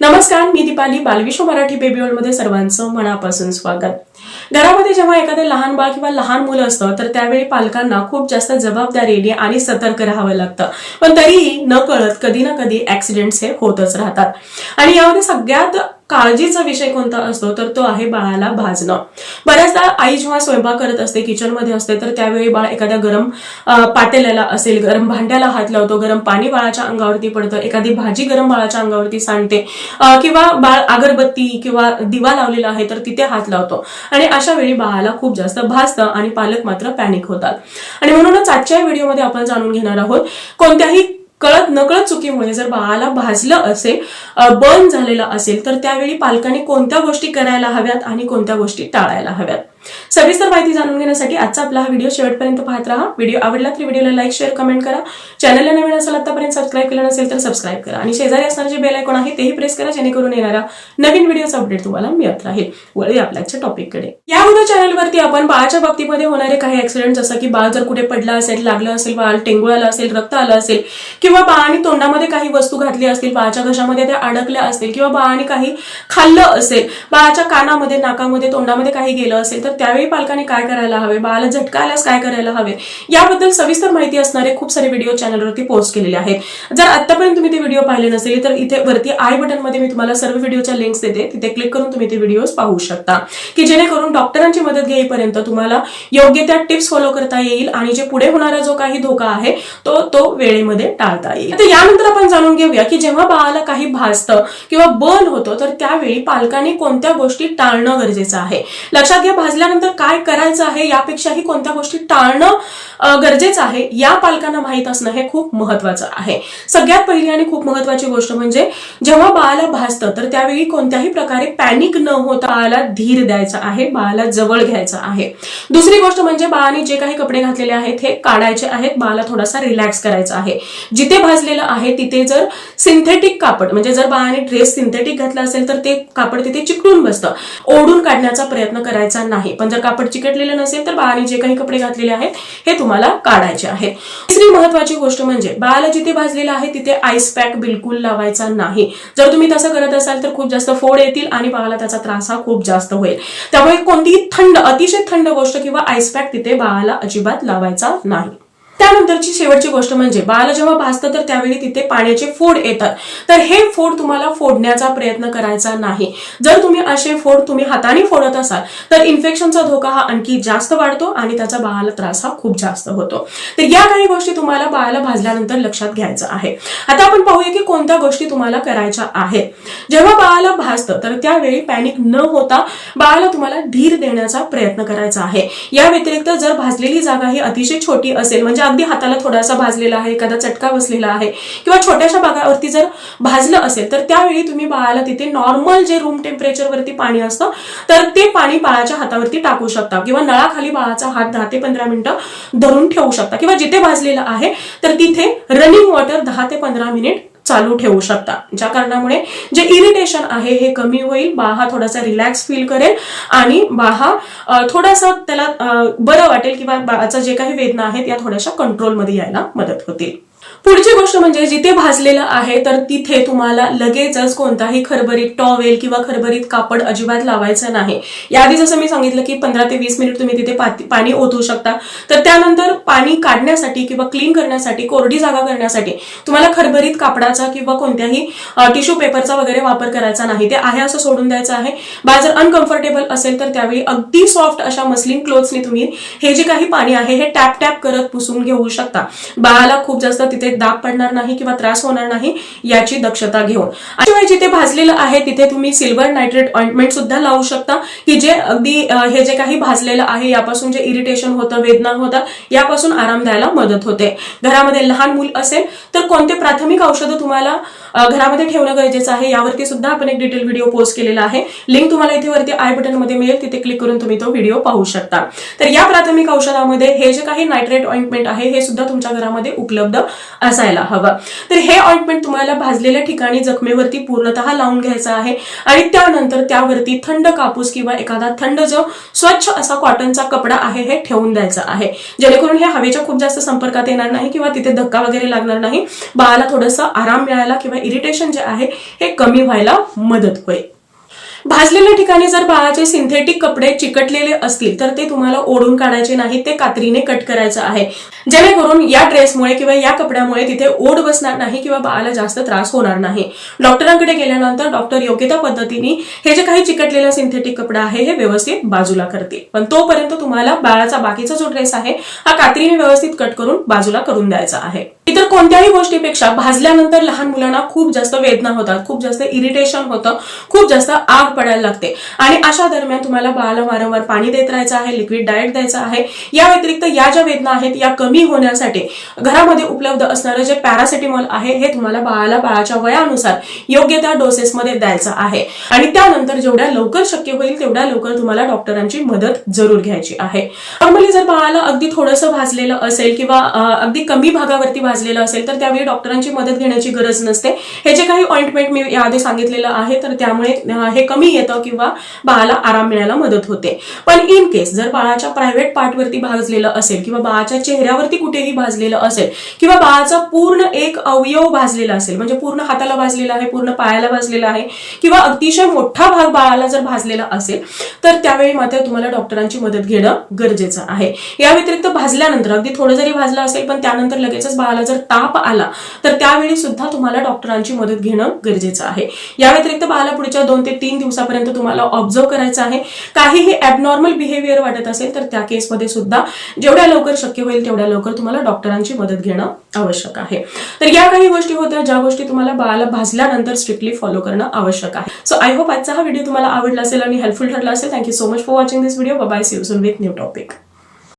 नमस्कार मी दीपाली बालविश्व मराठी बेबी मध्ये सर्वांचं मनापासून स्वागत. घरामध्ये जेव्हा एखादं लहान बाळ किंवा लहान मुलं असतं तर त्यावेळी पालकांना खूप जास्त जबाबदारीने आणि सतर्क राहावं लागतं. पण तरीही न कळत कधी ना कधी ऍक्सिडेंट्स हे होतच राहतात. आणि यामध्ये सगळ्यात काळजीचा विषय कोणता असतो तर तो आहे बाळाला भाजणं. बऱ्याचदा आई जेव्हा स्वयंपाक करत असते किचनमध्ये असते तर त्यावेळी बाळ एखाद्या गरम अं, पातेल्याला असेल गरम भांड्याला हात लावतो गरम पाणी बाळाच्या अंगावरती पडतं एखादी भाजी गरम बाळाच्या अंगावरती सांडते किंवा बाळ अगरबत्ती किंवा दिवा लावलेला आहे तर तिथे हात लावतो. आणि अशा वेळी बाळाला खूप जास्त भाजतं आणि पालक मात्र पॅनिक होतात. आणि म्हणूनच आजच्या व्हिडिओमध्ये आपण जाणून घेणार आहोत कोणत्याही कळत नकळत चुकीमुळे जर बाळाला भाजलं असेल बर्न झालेलं असेल तर त्यावेळी पालकांनी कोणत्या गोष्टी करायला हव्यात आणि कोणत्या गोष्टी टाळायला हव्यात? सविस्तर माहिती जाणून घेण्यासाठी आजचा आपला हा व्हिडिओ शेवटपर्यंत पाहत राहा. व्हिडिओ आवडला तर व्हिडिओला लाईक शेअर कमेंट करा. चॅनलला नवीन असेल आतापर्यंत सबस्क्राईब केलं नसेल तर सबस्क्राईब करा. आणि शेजारी असणारे जे बेल आयकॉन आहे तेही प्रेस करा जेणेकरून येणारा नवीन व्हिडिओचा अपडेट तुम्हाला मिळत राहील. वळी आपल्या टॉपिककडे. या व्हिडिओ चॅनलवरती आपण बाळाच्या बाबतीमध्ये होणारे काही ऍक्सिडेंट जसं की बाळ जर कुठे पडलं असेल लागलं असेल बाळ टेंगुळाला असेल रक्त आलं असेल किंवा बाळाने तोंडामध्ये काही वस्तू घातली असतील बाळाच्या घशामध्ये त्या अडकल्या असतील किंवा बाळाने काही खाल्लं असेल बाळाच्या कानामध्ये नाकामध्ये तोंडामध्ये काही गेलं असेल तर त्यावेळी पालकांनी काय करायला हवे? बाळाला झटका आल्यास काय करायला हवे? याबद्दल सविस्तर माहिती असणारे खूप सारे व्हिडिओ चॅनलवरती पोस्ट केलेले आहेत. जर आतापर्यंत तुम्ही ते व्हिडिओ पाहिले नसेल तर इथे वरती आय बटनमध्ये मी तुम्हाला सर्व व्हिडिओच्या लिंक्स देते. तिथे क्लिक करून तुम्ही ते व्हिडिओ पाहू शकता. की जेणेकरून डॉक्टरांची मदत घेईपर्यंत तुम्हाला योग्य त्या टिप्स फॉलो करता येईल आणि जे पुढे होणारा जो काही धोका आहे तो तो वेळेमध्ये टाळता येईल. तर यानंतर आपण जाणून घेऊया की जेव्हा बाळाला काही भासतं किंवा बर्न होतं तर त्यावेळी पालकांनी कोणत्या गोष्टी टाळणं गरजेचं आहे? लक्षात घ्या वाजल्यानंतर काय करायचं आहे यापेक्षाही कोणत्या गोष्टी टाळणं गरजेचं आहे या पालकांना माहीत असणं हे खूप महत्वाचं आहे. सगळ्यात पहिली आणि खूप महत्वाची गोष्ट म्हणजे जेव्हा बाळाला भाजतं तर त्यावेळी कोणत्याही प्रकारे पॅनिक न होता बाळाला धीर द्यायचा आहे बाळाला जवळ घ्यायचं आहे. दुसरी गोष्ट म्हणजे बाळाने जे काही कपडे घातलेले आहेत हे काढायचे आहेत बाळाला थोडासा रिलॅक्स करायचा आहे. जिथे भाजलेलं आहे तिथे जर सिंथेटिक कापड म्हणजे जर बाळाने ड्रेस सिंथेटिक घातला असेल तर ते कापड तिथे चिकटून बसतं. ओढून काढण्याचा प्रयत्न करायचा नाही. पण जर कापड चिकटलेलं नसेल तर बाळाने जे काही कपडे घातलेले आहेत हे तुम्हाला काढायचे आहे तिसरी महत्वाची गोष्ट म्हणजे बाळाला जिथे भाजलेलं आहे तिथे आईस पॅक बिलकुल लावायचा नाही. जर तुम्ही तसं करत असाल तर खूप जास्त फोड येतील आणि बाळाला त्याचा त्रास हा खूप जास्त होईल. त्यामुळे कोणतीही थंड अतिशय थंड गोष्ट किंवा आईस पॅक तिथे बाळाला अजिबात लावायचा नाही. त्यानंतरची शेवटची गोष्ट म्हणजे बाळाला जेव्हा भासतं तर त्यावेळी तिथे पाण्याचे फोड येतात. तर हे फोड तुम्हाला फोडण्याचा प्रयत्न करायचा नाही. जर तुम्ही असे फोड तुम्ही हाताने फोडत असाल तर इन्फेक्शनचा धोका हा आणखी जास्त वाढतो आणि त्याचा बाळाला त्रास हा खूप जास्त होतो. तर या काही गोष्टी तुम्हाला बाळाला भाजल्यानंतर लक्षात घ्यायचं आहे. आता आपण पाहूया की कोणत्या गोष्टी तुम्हाला करायच्या आहेत. जेव्हा बाळाला भाजतं तर त्यावेळी पॅनिक न होता बाळाला तुम्हाला धीर देण्याचा प्रयत्न करायचा आहे. या व्यतिरिक्त जर भाजलेली जागा ही अतिशय छोटी असेल म्हणजे अगदी हाताला थोडासा भाजलेला आहे एखादा चटका बसलेला आहे किंवा छोट्याशा भागावरती जर भाजलं असेल तर त्यावेळी तुम्ही बाळाला तिथे नॉर्मल जे रूम टेम्परेचर वरती पाणी असतं तर ते पाणी बाळाच्या हातावरती टाकू शकता किंवा नळाखाली बाळाचा हात दहा ते पंधरा मिनिटं धरून ठेवू शकता किंवा जिथे भाजलेलं आहे तर तिथे रनिंग वॉटर दहा ते पंधरा मिनिट चालू ठेवू शकता. ज्या कारणामुळे जे इरिटेशन आहे हे कमी होईल बाहा थोडासा रिलॅक्स फील करेल आणि बाहा थोडासा त्याला बरं वाटेल किंवा बाळाचा जे काही वेदना आहेत या थोड्याशा कंट्रोलमध्ये यायला मदत होतील. पुढची गोष्ट म्हणजे जिथे भाजलेलं आहे तर तिथे तुम्हाला लगेचच कोणताही खरबरीत टॉवेल किंवा खरबरीत कापड अजिबात लावायचं नाही. याआधी जसं मी सांगितलं की पंधरा ते वीस मिनिट तुम्ही तिथे पाणी ओतू शकता. तर त्यानंतर पाणी काढण्यासाठी किंवा क्लीन करण्यासाठी कोरडी जागा करण्यासाठी तुम्हाला खरबरीत कापडाचा किंवा कोणत्याही टिश्यू पेपरचा वगैरे वापर करायचा नाही. ते आहे असं सोडून द्यायचं आहे. बा जर अनकम्फर्टेबल असेल तर त्यावेळी अगदी सॉफ्ट अशा मस्लिन क्लोथ्सनी तुम्ही हे जे काही पाणी आहे हे टॅप टॅप करत पुसून घेऊ शकता. बाळाला खूप जास्त तिथे दाब पडणार नाही किंवा त्रास होणार नाही याची दक्षता घेऊन. शिवाय जिथे भाजलेलं आहे तिथे तुम्ही सिल्वर नायट्रेट ऑइंटमेंट सुद्धा लावू शकता की जे अगदी हे जे काही भाजलेलं आहे यापासून जे इरिटेशन होतं वेदना होतात यापासून आराम द्यायला मदत होते. घरामध्ये लहान मूल असेल तर कोणते प्राथमिक औषधं तुम्हाला घरामध्ये ठेवणं गरजेचं आहे यावरती सुद्धा आपण एक डिटेल व्हिडिओ पोस्ट केलेला आहे. लिंक तुम्हाला इथे वरती आय बटनमध्ये मिळेल तिथे क्लिक करून तुम्ही तो व्हिडिओ पाहू शकता. तर या प्राथमिक औषधामध्ये हे जे काही नायट्रेट ऑइंटमेंट आहे हे सुद्धा तुमच्या घरामध्ये उपलब्ध असायला हवं. तर हे ऑइंटमेंट तुम्हाला भाजलेल्या ठिकाणी जखमेवरती पूर्णतः लावून घ्यायचं आहे आणि त्यानंतर त्यावरती थंड कापूस किंवा एखादा थंड जो स्वच्छ असा कॉटनचा कपडा आहे हे ठेवून द्यायचा आहे. जेणेकरून हे हवेच्या खूप जास्त संपर्कात येणार नाही किंवा तिथे धक्का वगैरे लागणार नाही. बाळाला थोडंसं आराम मिळायला किंवा इरिटेशन जे आहे हे कमी व्हायला मदत होईल. भाजलेल्या ठिकाणी जर बाळाचे सिंथेटिक कपडे चिकटलेले असतील तर ते तुम्हाला ओढून काढायचे नाही ते कात्रीने कट करायचं आहे. जेणेकरून या ड्रेसमुळे किंवा या कपड्यामुळे तिथे ओढ बसणार नाही किंवा बाळाला जास्त त्रास होणार नाही. डॉक्टरांकडे गेल्यानंतर डॉक्टर योग्य त्या पद्धतीने हे जे काही चिकटलेला सिंथेटिक कपडा आहे हे व्यवस्थित बाजूला करते पण तोपर्यंत तुम्हाला बाळाचा बाकीचा जो ड्रेस आहे हा कात्रीने व्यवस्थित कट करून बाजूला करून द्यायचा आहे. इतर कोणत्याही गोष्टीपेक्षा भाजल्यानंतर लहान मुलांना खूप जास्त वेदना होतात खूप जास्त इरिटेशन होतं खूप जास्त आग पडायला लागते. आणि अशा दरम्यान तुम्हाला बाळाला वारंवार पाणी देत राहायचं आहे लिक्विड डाएट द्यायचं आहे. या व्यतिरिक्त या ज्या वेदना आहेत या कमी होण्यासाठी घरामध्ये उपलब्ध असणारं जे पॅरासिटेमॉल आहे हे तुम्हाला बाळाला बाळाच्या वयानुसार योग्य त्या डोसेसमध्ये द्यायचं आहे. आणि त्यानंतर जेवढ्या लवकर शक्य होईल तेवढ्या लवकर तुम्हाला डॉक्टरांची मदत जरूर घ्यायची आहे. नॉर्मली जर बाळाला अगदी थोडंसं भाजलेलं असेल किंवा अगदी कमी भागावरती भाजलेलं असेल तर त्यावेळी डॉक्टरांची मदत घेण्याची गरज नसते. हे जे काही ऑइंटमेंट मी याआधी सांगितलेलं आहे तर त्यामुळे हे कमी येतं किंवा बाळाला आराम मिळायला मदत होते. पण इन केस जर बाळाच्या प्रायव्हेट पार्टवरती भाजलेलं असेल किंवा बाळाच्या चेहऱ्यावरती कुठेही भाजलेलं असेल किंवा बाळाचा पूर्ण एक अवयव भाजलेला असेल म्हणजे पूर्ण हाताला भाजलेला आहे पूर्ण पायाला भाजलेला आहे किंवा अतिशय मोठा भाग बाळाला जर भाजलेला असेल तर त्यावेळी मात्र तुम्हाला डॉक्टरांची मदत घेणं गरजेचं आहे. या व्यतिरिक्त भाजल्यानंतर अगदी थोडं जरी भाजलं असेल पण त्यानंतर लगेचच बाळाला जर ताप आला तर त्यावेळी सुद्धा तुम्हाला डॉक्टरांची मदत घेणं गरजेचं आहे. या व्यतिरिक्त बाळाला पुढच्या दोन ते तीन दिवसापर्यंत तुम्हाला ऑब्झर्व करायचं आहे. काहीही ॲबनॉर्मल बिहेवियर वाटत असेल तर त्या केसमध्ये सुद्धा जेवढ्या लवकर शक्य होईल तेवढ्या लवकर तुम्हाला डॉक्टरांची मदत घेणं आवश्यक आहे. तर या काही गोष्टी होत्या ज्या गोष्टी तुम्हाला बाळाला भाजल्यानंतर स्ट्रिक्टली फॉलो करणं आवश्यक आहे. सो आय होप आजचा हा व्हिडिओ तुम्हाला आवडला असेल आणि हेल्पफुल ठरला असेल. Thank you so much for watching this video bye see you soon with new topic